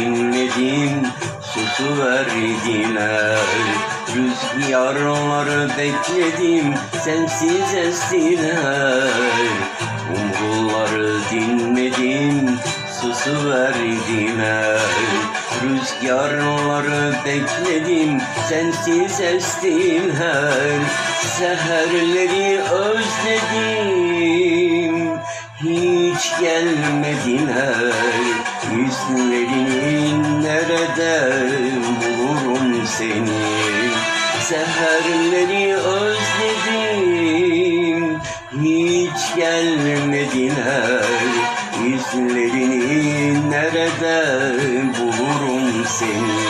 Dinledim, susu verdiler. Rüzgarları bekledim, sensiz estiler. Umruları dinledim, susu verdiler. Rüzgarları bekledim, sensiz estiler. Seherleri özledim, hiç gelmediler. Yüzlerini nerede bulurum seni? Seherleri özledim, hiç gelmediler. Yüzlerini nerede bulurum seni?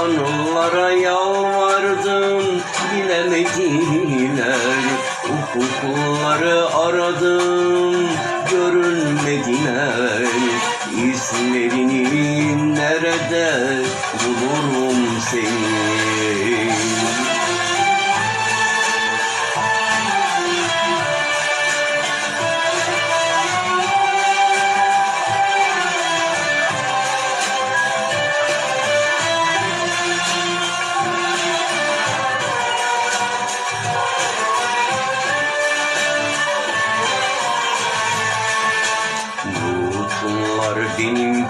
Anılara yalvardım bilemediler. Ufukları aradım görünmediler. İzlerini nerede bulurum seni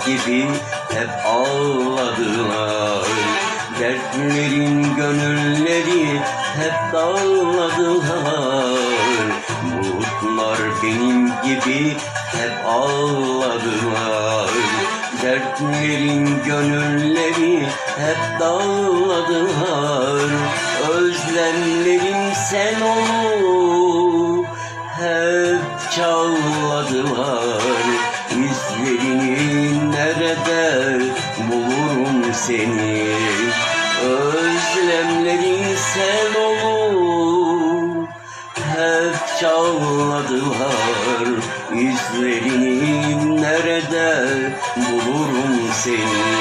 gibi hep ağladılar. Dertlerin gönülleri hep dağladılar. Bulutlar benim gibi hep ağladılar. Dertlerin gönülleri hep dağladılar. Özlemlerim sen olup hep çağladılar seni. Özlemlerin sen olup hep çağladılar İzlerini nerede bulurum seni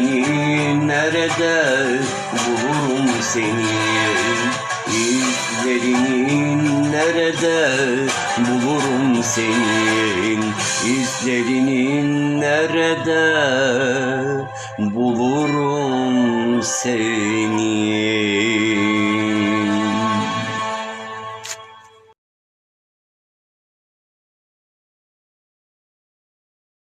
İzlerini nerede bulurum senin İzlerini nerede bulurum senin İzlerini nerede bulurum seni